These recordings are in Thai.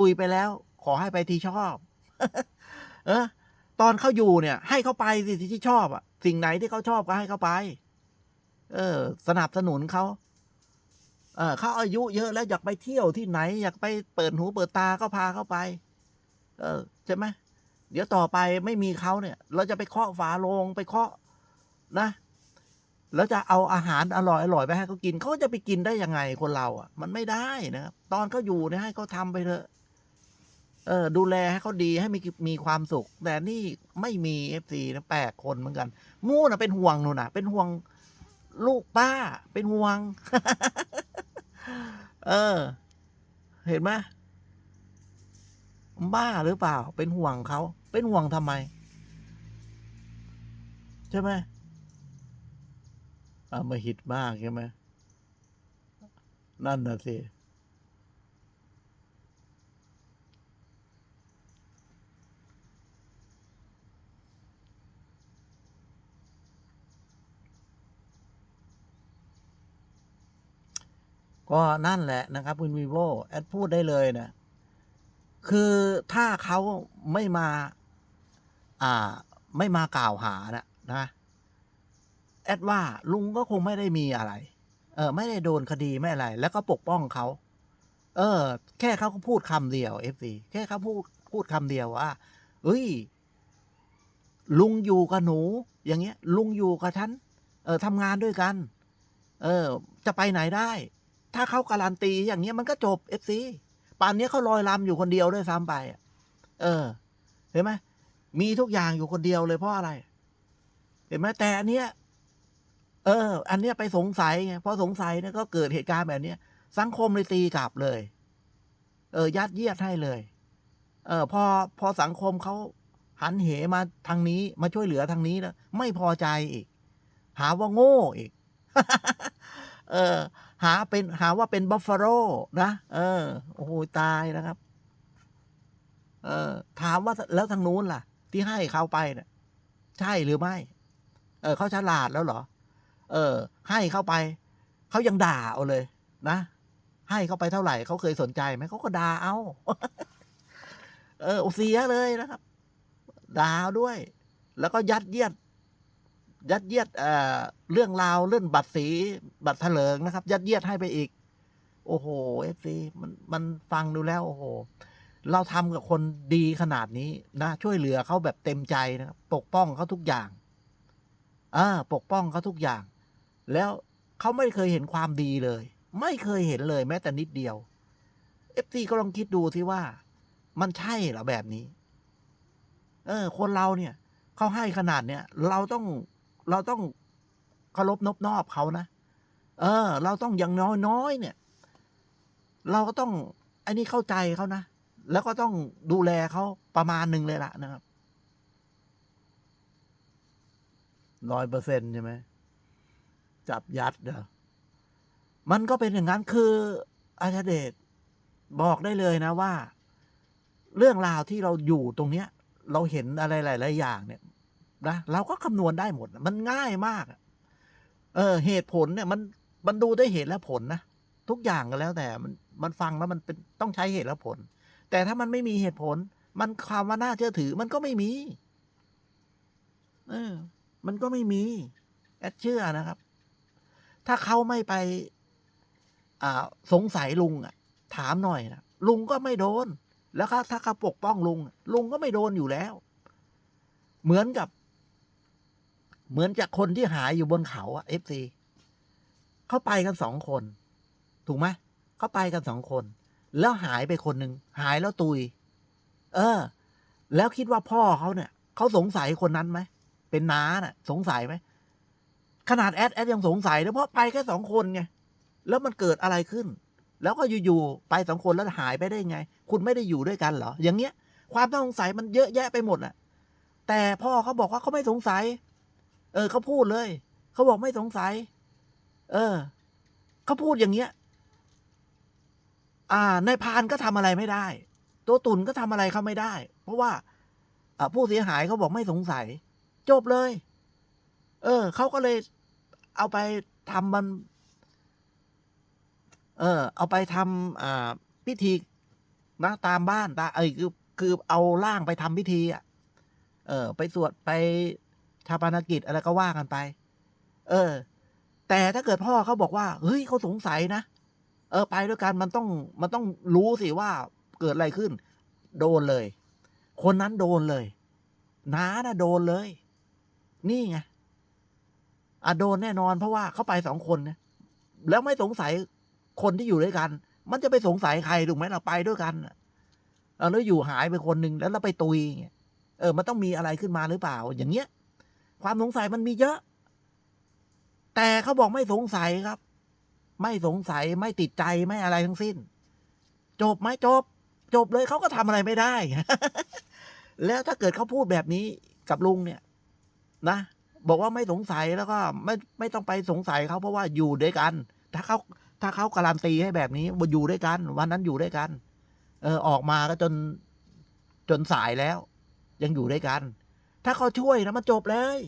คุยไปแล้ว ขอให้ไปที่ชอบ เออตอนเขาอยู่เนี่ย ให้เขาไปสิที่ชอบอะสิ่งไหนที่เขาชอบก็ให้เขาไป เออ สนับสนุนเขาเออเขาอายุเยอะแล้วอยากไปเที่ยวที่ไหน อยากไปเปิดหูเปิดตาก็พาเขาไป เออใช่ไหมเดี๋ยวต่อไปไม่มีเขาเนี่ย เราจะไปเคาะฝาโลงไปเคาะนะแล้วจะเอาอาหารอร่อยอร่อยไปให้เขากินเขาจะไปกินได้ยังไงคนเราอะ มันไม่ได้นะครับตอนเขาอยู่เนี่ยให้เขาทำไปเถอะ เออดูแลให้เขาดีให้มีมีความสุข แต่นี่ไม่มีเอฟซีนะแปลกคนเหมือนกัน มู่นะเป็นห่วงหนูนะเป็นห่วงลูกป้า เป็นห่วง เออ เห็นไหมบ้าหรือเปล่า เป็นห่วงเขา เป็นห่วงทำไม ใช่ไหมอามาหิดมากใช่ไหมนั่นน่ะสิ ก็นั่นแหละนะครับคุณวีโวแอดพูดได้เลยนะ คือถ้าเขาไม่มา อ่า ไม่มากล่าวหานะนะ แอดว่าลุงก็คงไม่ได้มีอะไร เออ ไม่ได้โดนคดีไม่อะไร แล้วก็ปกป้องเขา เออ แค่เขาก็พูดคำเดียวเอฟซีแค่เขาพูดพูดคำเดียวว่าเอ้ย ลุงอยู่กับหนู อย่างเงี้ย ลุงอยู่กับฉัน เออทำงานด้วยกัน เออ จะไปไหนได้ ถ้าเขาการันตีอย่างเงี้ยมันก็จบเอฟซีป่านนี้เขาลอยลำอยู่คนเดียวด้วยซ้ำไป เออ เห็นไหมมีทุกอย่างอยู่คนเดียวเลยเพราะอะไร เห็นไหมแต่อันเนี้ย เออ อันเนี้ยไปสงสัยไงพอสงสัยเนี่ยก็เกิดเหตุการณ์แบบเนี้ย สังคมเลยตีกลับเลย เออ ยัดเยียดให้เลย เออ พอพอสังคมเขาหันเหมาทางนี้มาช่วยเหลือทางนี้แล้วไม่พอใจอีก หาว่าโง่อีก เออ หาเป็นหาว่าเป็นบัฟฟาโลนะเออโอ้โหตายนะครับ เออ ถามว่าแล้วทางนู้นล่ะ ที่ให้เขาไปเนี่ยใช่หรือไม่ เออเขาฉลาดแล้วเหรอ เออ ให้เข้าไปเขายังด่าเอาเลย นะให้เข้าไปเท่าไหร่เขาเคยสนใจไหมเขาก็ด่าเอา เออเสียเลยนะครับด่าด้วย แล้วก็ยัดเยียด ยัดเยียดเอ่อเรื่องราวเรื่องบัตรสีบัตรเถลิงนะครับ ยัดเยียดให้ไปอีก โอ้โหเอฟซีมันมันฟังดูแล้ว โอ้โห เราทำกับคนดีขนาดนี้นะช่วยเหลือเขาแบบเต็มใจนะครับปกป้องเขาทุกอย่างอ่าปกป้องเขาทุกอย่าง แล้วเขาไม่เคยเห็นความดีเลย ไม่เคยเห็นเลยแม้แต่นิดเดียวเอฟซีก็ลองคิดดูสิว่า มันใช่เหรอแบบนี้ เออ คนเราเนี่ยเขาให้ขนาดเนี้ยเราต้อง เราต้องเคารพนบนอบเขานะ เออ เราต้องอย่างน้อยน้อยเนี่ย เราก็ต้องอันนี้เข้าใจเขานะ แล้วก็ต้องดูแลเขาประมาณหนึ่งเลยล่ะนะครับร้อยเปอร์เซ็นใช่ไหมจับยัดเด้อมันก็เป็นอย่างนั้นคืออาชาเดชบอกได้เลยนะว่า เรื่องราวที่เราอยู่ตรงเนี้ย เราเห็นอะไรหลาย ๆ อย่างเนี่ย นะเราก็คำนวณได้หมด มันง่ายมาก เออ เหตุผลเนี่ย มันมันดูได้เหตุและผลนะทุกอย่างก็แล้วแต่มันมันฟังแล้วมันเป็นต้องใช้เหตุและผล แต่ถ้ามันไม่มีเหตุผล มันความว่าน่าเชื่อถือ มันก็ไม่มีเออ มันก็ไม่มีแอดเชื่อนะครับ ถ้าเขาไม่ไป อ่า สงสัยลุงอะ ถามหน่อยนะลุงก็ไม่โดน แล้วถ้าเขาปกป้องลุง ลุงก็ไม่โดนอยู่แล้ว เหมือนกับ เหมือนจากคนที่หายอยู่บนเขาอะเอฟซีเขาไปกันสองคน ถูกไหมเขาไปกันสองคน แล้วหายไปคนหนึ่งหายแล้วตุย เออ แล้วคิดว่าพ่อเขาเนี่ยเขาสงสัยคนนั้นไหมเป็นน้าน่ะ สงสัยไหมขนาดแอดแอดยังสงสัยเลยเพราะไปแค่สองคนไงแล้วมันเกิดอะไรขึ้น แล้วก็อยู่ๆไปสองคนแล้วหายไปได้ไง คุณไม่ได้อยู่ด้วยกันเหรออย่างเงี้ย ความต้องสงสัยมันเยอะแยะไปหมดอะ แต่พ่อเขาบอกว่าเขาไม่สงสัย เออเขาพูดเลย เขาบอกไม่สงสัย เออเขาพูดอย่างเงี้ย อ่านายพานก็ทำอะไรไม่ได้ ตัวตุนก็ทำอะไรเขาไม่ได้ เพราะว่าผู้เสียหายเขาบอกไม่สงสัย จบเลย เออเขาก็เลยเอาไปทำมัน เออ เอาไปทำอ่าพิธีนะตามบ้านตาเอ้ยคือคือเอาร่างไปทำพิธีอะ เออ ไปสวดไป ชาปนกิจอะไรก็ว่ากันไป เออ แต่ถ้าเกิดพ่อเขาบอกว่า เฮ้ยเขาสงสัยนะ เออ ไปด้วยกันมันต้องมันต้องรู้สิว่าเกิดอะไรขึ้น โดนเลย คนนั้นโดนเลยน้านะโดนเลย นี่ไงอะโดนแน่นอนเพราะว่าเขาไปสองคนนะแล้วไม่สงสัยคนที่อยู่ด้วยกัน มันจะไปสงสัยใครถูกไหมเราไปด้วยกันน่ะเออแล้วอยู่หายไปคนหนึ่งแล้วเราไปตุยองเงี้ยเออ มันต้องมีอะไรขึ้นมาหรือเปล่า อย่างเงี้ย ความสงสัยมันมีเยอะ แต่เขาบอกไม่สงสัยครับ ไม่สงสัยไม่ติดใจไม่อะไรทั้งสิ้น จบไหมจบ จบเลยเขาก็ทำอะไรไม่ได้ แล้วถ้าเกิดเขาพูดแบบนี้กับลุงเนี่ย นะบอกว่าไม่สงสัยแล้วก็ไม่ไม่ต้องไปสงสัยเขาเพราะว่าอยู่ด้วยกัน ถ้าเขาถ้าเขาการันตีให้แบบนี้ว่าอยู่ด้วยกัน วันนั้นอยู่ด้วยกัน เออออกมาก็จนจนสายแล้ว ยังอยู่ด้วยกัน ถ้าเขาช่วยนะมันจบเลย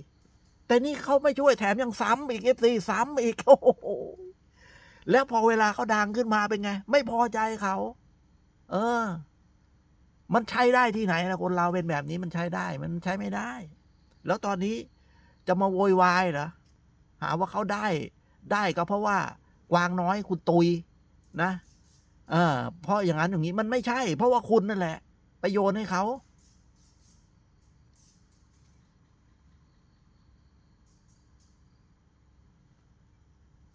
แต่นี่เขาไม่ช่วยแถมยังซ้ำอีกเอฟซีซ้ำอีกโอ้โหแล้วพอเวลาเขาดังขึ้นมาเป็นไง ไม่พอใจเขา เออ มันใช้ได้ที่ไหนนะคนเราเป็นแบบนี้มันใช้ได้ มันใช้ไม่ได้ แล้วตอนนี้จะมาโวยวายเหรอหาว่าเขาได้ ได้ก็เพราะว่ากวางน้อยคุณตุยนะ เออเพราะอย่างนั้นอย่างนี้มันไม่ใช่ เพราะว่าคุณนั่นแหละ ไปโยนให้เขา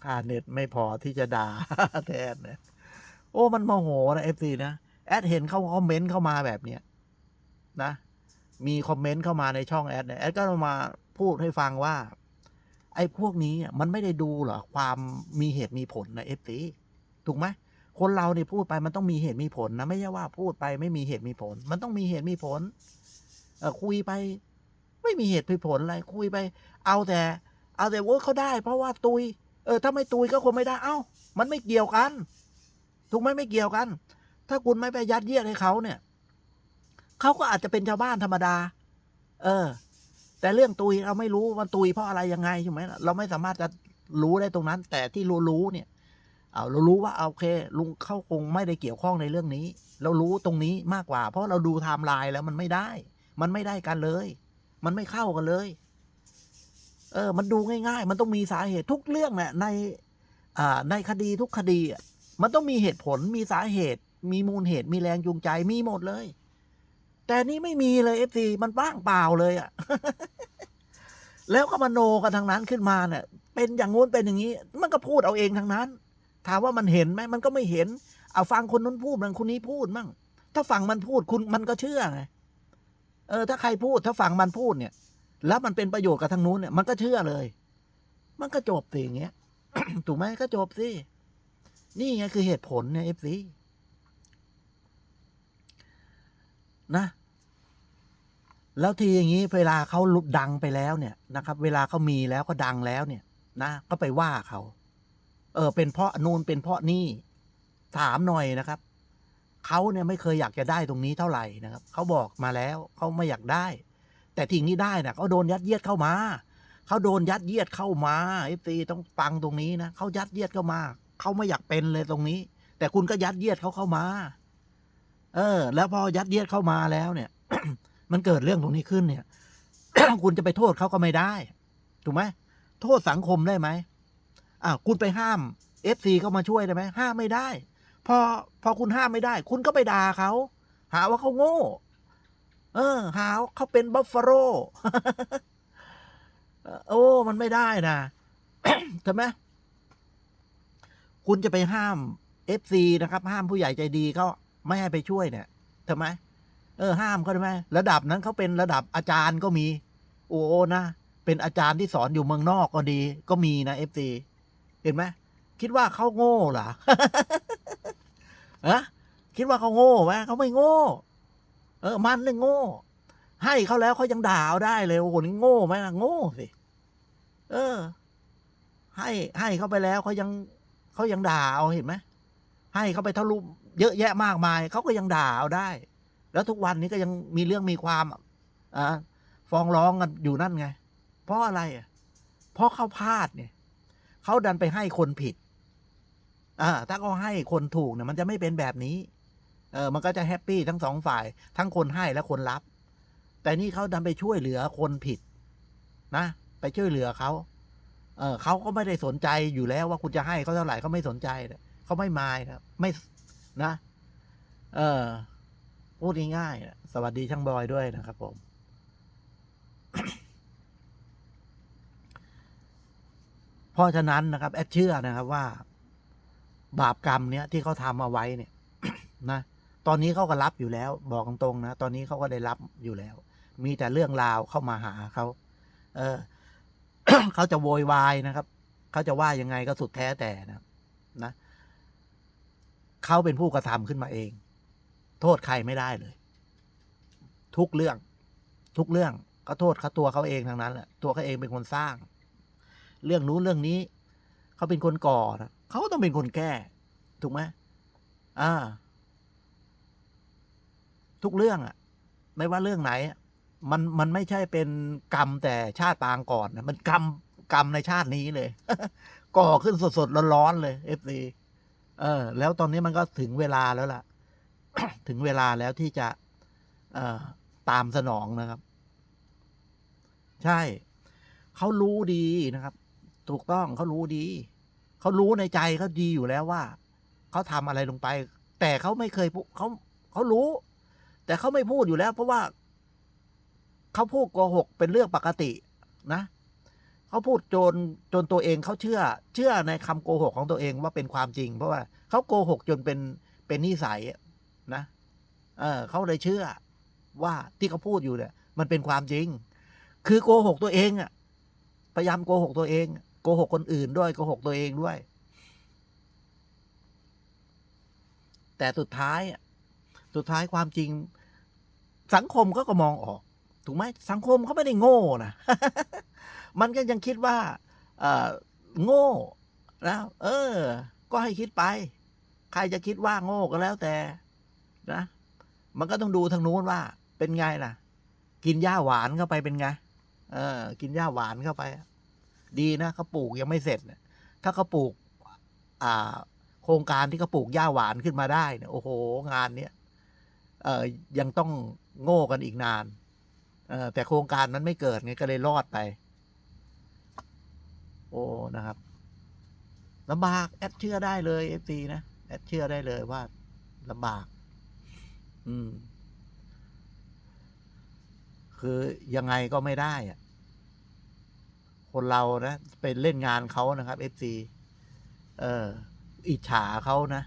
ค่าเน็ตไม่พอที่จะด่าแทนเนี่ยโอ้มันโมโหนะเอฟซีนะ แอดเห็นเขาคอมเมนต์เข้ามาแบบเนี้ยนะ มีคอมเมนต์เข้ามาในช่องแอดเนี่ยแอดก็มาพูดให้ฟังว่า ไอ้พวกนี้มันไม่ได้ดูเหรอความมีเหตุมีผลนะเอฟซีถูกไหมคนเราเนี่ยพูดไปมันต้องมีเหตุมีผลนะ ไม่ใช่ว่าพูดไปไม่มีเหตุมีผล มันต้องมีเหตุมีผลเออคุยไป ไม่มีเหตุมีผลอะไรคุยไป เอาแต่ เอาแต่ว่าเขาได้ เพราะว่าตุย เออถ้าไม่ตุยก็คงไม่ได้เอ้า มันไม่เกี่ยวกัน ถูกไหมไม่เกี่ยวกัน ถ้าคุณไม่ไปยัดเยียดให้เขาเนี่ยเขาก็อาจจะเป็นชาวบ้านธรรมดา เออ แต่เรื่องตุยเราไม่รู้มันตุยเพราะอะไรยังไงใช่ไหมเราไม่สามารถจะรู้ได้ตรงนั้น แต่ที่รู้รู้เนี่ย เอาเรารู้ว่าโอเค ลุงเข้าคงไม่ได้เกี่ยวข้องในเรื่องนี้ เรารู้ตรงนี้มากกว่า เพราะเราดูไทม์ไลน์แล้วมันไม่ได้ มันไม่ได้กันเลย มันไม่เข้ากันเลย เออ มันดูง่าย ๆ มันต้องมีสาเหตุทุกเรื่องเนี่ยใน อ่า ในคดีทุกคดีอะมันต้องมีเหตุผลมีสาเหตุ มีมูลเหตุมีแรงจูงใจมีหมดเลย แต่นี่ไม่มีเลยเอฟซีมันว่างเปล่าเลยอะแล้วก็มาโนกันทางนั้นขึ้นมาเนี่ย เป็นอย่างงู้นเป็นอย่างนี้ มันก็พูดเอาเองทางนั้น ถามว่ามันเห็นไหมมันก็ไม่เห็น เอาฟังคนนู้นพูดมันคนนี้พูดมั่งถ้าฟังมันพูดคุณมันก็เชื่อไงเออ ถ้าใครพูดถ้าฟังมันพูดเนี่ย แล้วมันเป็นประโยชน์กับทางนู้นเนี่ยมันก็เชื่อเลย มันก็จบสิอย่างเงี้ยถูกไหมก็จบสินี่ไงคือเหตุผลเนี่ยเอฟซีนะ แล้วทีอย่างนี้เวลาเขาลุดังไปแล้วเนี่ยนะครับ เวลาเขามีแล้วก็ดังแล้วเนี่ย นะก็ไปว่าเขาเออ เป็นเพราะนูนเป็นเพราะนี่ถามหน่อยนะครับเขาเนี่ยไม่เคยอยากจะได้ตรงนี้เท่าไหร่นะครับเขาบอกมาแล้วเขาไม่อยากได้ แต่ทิ้งนี้ได้นะเขาโดนยัดเยียดเข้ามาเขาโดนยัดเยียดเข้ามาเอฟซีต้องฟังตรงนี้นะเขายัดเยียดเข้ามาเขาไม่อยากเป็นเลยตรงนี้ แต่คุณก็ยัดเยียดเขาเข้ามา เออ แล้วพอยัดเยียดเข้ามาแล้วเนี่ย มันเกิดเรื่องตรงนี้ขึ้นเนี่ยคุณจะไปโทษเขาก็ไม่ได้ ถูกไหมโทษสังคมได้ไหมอ่าคุณไปห้ามเอฟซีเข้ามาช่วยได้ไหมห้ามไม่ได้ พอพอคุณห้ามไม่ได้ คุณก็ไปด่าเขาหาว่าเขาโง่ เออ หาวเขาเป็นบัฟฟาโลโอ้ มันไม่ได้นะใช่ไหมคุณจะไปห้ามเอฟซีนะครับ ห้ามผู้ใหญ่ใจดีเขาไม่ให้ไปช่วยเนี่ยทำไม เออ ห้ามเขาได้ไหมระดับนั้นเขาเป็นระดับอาจารย์ก็มี โอ้นะเป็นอาจารย์ที่สอนอยู่เมืองนอกก็ดี ก็มีนะเอฟซีเห็นไหมคิดว่าเขาโง่เหรออะคิดว่าเขาโง่ไหมเขาไม่โง่ เออ มันเลยโง่ ให้เขาแล้วเขายังด่าเอาได้เลยโอ้โหนี่โง่ไหมล่ะโง่สิเออ ให้ให้เขาไปแล้วเขายังเขายังด่าเอาเห็นไหมให้เขาไปทะลุเยอะแยะมากมายเขาก็ยังด่าเอาได้ แล้วทุกวันนี้ก็ยังมีเรื่องมีความอ่าฟ้องร้องกันอยู่นั่นไง เพราะอะไรอะเพราะเขาพลาดเนี่ยเขาดันไปให้คนผิดอ่าถ้าเขาให้คนถูกเนี่ยมันจะไม่เป็นแบบนี้ ออมันก็จะแฮปปี้ทั้งสองฝ่าย ทั้งคนให้และคนรับ แต่นี่เขาดันไปช่วยเหลือคนผิด นะ ไปช่วยเหลือเขาเออเขาก็ไม่ได้สนใจอยู่แล้วว่าคุณจะให้เขาเท่าไหร่เขาไม่สนใจเขาไม่มายครับ ไม่นะ เออพูดง่ายๆนะสวัสดีช่างบอยด้วยนะครับผม เพราะฉะนั้นนะครับ แอดเชื่อนะครับว่า บาปกรรมเนี้ยที่เขาทำเอาไว้เนี่ย นะ ตอนนี้เขาก็รับอยู่แล้ว บอกตรงๆนะ ตอนนี้เขาก็ได้รับอยู่แล้ว มีแต่เรื่องราวเข้ามาหาเขา เออเขาจะโวยวายนะครับ เขาจะว่ายังไงก็สุดแท้แต่นะนะเขาเป็นผู้กระทำขึ้นมาเอง โทษใครไม่ได้เลย ทุกเรื่อง ทุกเรื่องก็โทษเขาตัวเขาเองทางนั้นแหละตัวเขาเองเป็นคนสร้าง เรื่องนู้นเรื่องนี้เขาเป็นคนก่อนะเขาก็ต้องเป็นคนแก้ ถูกไหมอ่า ทุกเรื่องอะไม่ว่าเรื่องไหน มันมันไม่ใช่เป็นกรรมแต่ชาติปางก่อนนะมันกรรมกรรมในชาตินี้เลย ก่อขึ้นสดๆร้อนๆเลยเอฟซีเออ แล้วตอนนี้มันก็ถึงเวลาแล้วล่ะ ถึงเวลาแล้วที่จะ เอ่อตามสนองนะครับ ใช่ เขารู้ดีนะครับ ถูกต้องเขารู้ดี เขารู้ในใจเขาดีอยู่แล้วว่า เขาทำอะไรลงไป แต่เขาไม่เคยเขาเขารู้ แต่เขาไม่พูดอยู่แล้ว เพราะว่าเขาพูดโกหกเป็นเรื่องปกตินะเขาพูดจนจนตัวเองเขาเชื่อ เชื่อในคำโกหกของตัวเองว่าเป็นความจริง เพราะว่าเขาโกหกจนเป็นเป็นนิสัยนะเออเขาเลยเชื่อว่าที่เขาพูดอยู่เนี่ย มันเป็นความจริง คือโกหกตัวเองอะพยายามโกหกตัวเองโกหกคนอื่นด้วยโกหกตัวเองด้วย แต่สุดท้ายอะ สุดท้ายความจริง สังคมก็ก็มองออก ถูกไหมสังคมเขาไม่ได้โง่นะ มันก็ยังคิดว่าโง่นะเออ ก็ให้คิดไป ใครจะคิดว่าโง่ก็แล้วแต่นะ มันก็ต้องดูทางนู้นว่า เป็นไงล่ะ กินหญ้าหวานเข้าไปเป็นไง เออ กินหญ้าหวานเข้าไป ดีนะเขาปลูกยังไม่เสร็จเนี่ยถ้าเขาปลูก อ่า โครงการที่เขาปลูกหญ้าหวานขึ้นมาได้เนี่ยโอ้โห งานเนี้ย ยังต้องโง่กันอีกนานแต่โครงการนั้นไม่เกิดไงก็เลยรอดไป โอ้นะครับลำบากแอดเชื่อได้เลยเอฟซีนะแอดเชื่อได้เลยว่าลำบาก อืม คือยังไงก็ไม่ได้อะคนเรานะไปเล่นงานเขานะครับเอฟซีเอออิจฉาเขานะ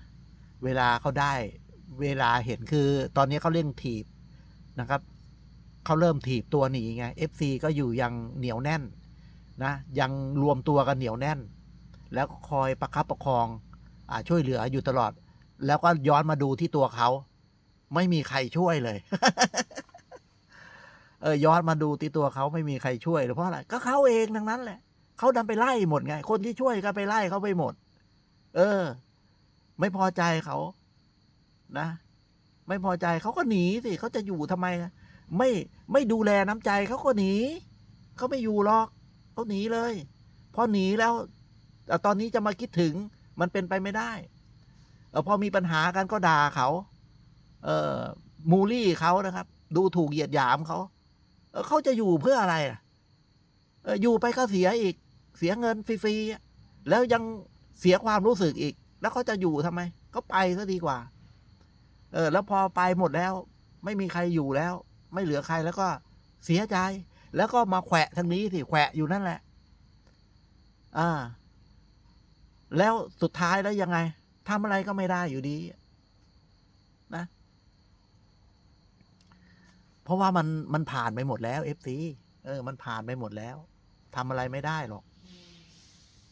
เวลาเขาได้ เวลาเห็นคือตอนนี้เขาเล่นถีบนะครับเขาเริ่มถีบตัวหนีไง FC ก็อยู่ยังเหนียวแน่นนะยังรวมตัวกันเหนียวแน่น แล้วคอยประคับประคองอ่าช่วยเหลืออยู่ตลอด แล้วก็ย้อนมาดูที่ตัวเขา ไม่มีใครช่วยเลย เออย้อนมาดูที่ตัวเขาไม่มีใครช่วยเลยเพราะอะไรก็เขาเองทั้งนั้นแหละเขาดันไปไล่หมดไง คนที่ช่วยก็ไปไล่เขาไปหมด เออ ไม่พอใจเขา นะ ไม่พอใจเขาก็หนีสิเขาจะอยู่ทำไม ไม่ไม่ดูแลน้ำใจเขาก็หนีเขาไม่อยู่หรอกเขาหนีเลยพอหนีแล้วแต่ตอนนี้จะมาคิดถึงมันเป็นไปไม่ได้พอมีปัญหากันก็ด่าเขา เออมูลี่เขานะครับ ดูถูกเหยียดหยามเขาเเขาจะอยู่เพื่ออะไรอะอยู่ไปก็เสียอีก เสียเงินฟรีๆแล้วยังเสียความรู้สึกอีก แล้วเขาจะอยู่ทำไม ก็ไปซะดีกว่า เออ แล้วพอไปหมดแล้ว ไม่มีใครอยู่แล้ว ไม่เหลือใครแล้วก็เสียใจ แล้วก็มาแขวะทางนี้สิแขวะอยู่นั่นแหละ อ่า แล้วสุดท้ายแล้วยังไงทำอะไรก็ไม่ได้อยู่ดี นะ เพราะว่ามันมันผ่านไปหมดแล้วเอฟซีเออ มันผ่านไปหมดแล้วทำอะไรไม่ได้หรอก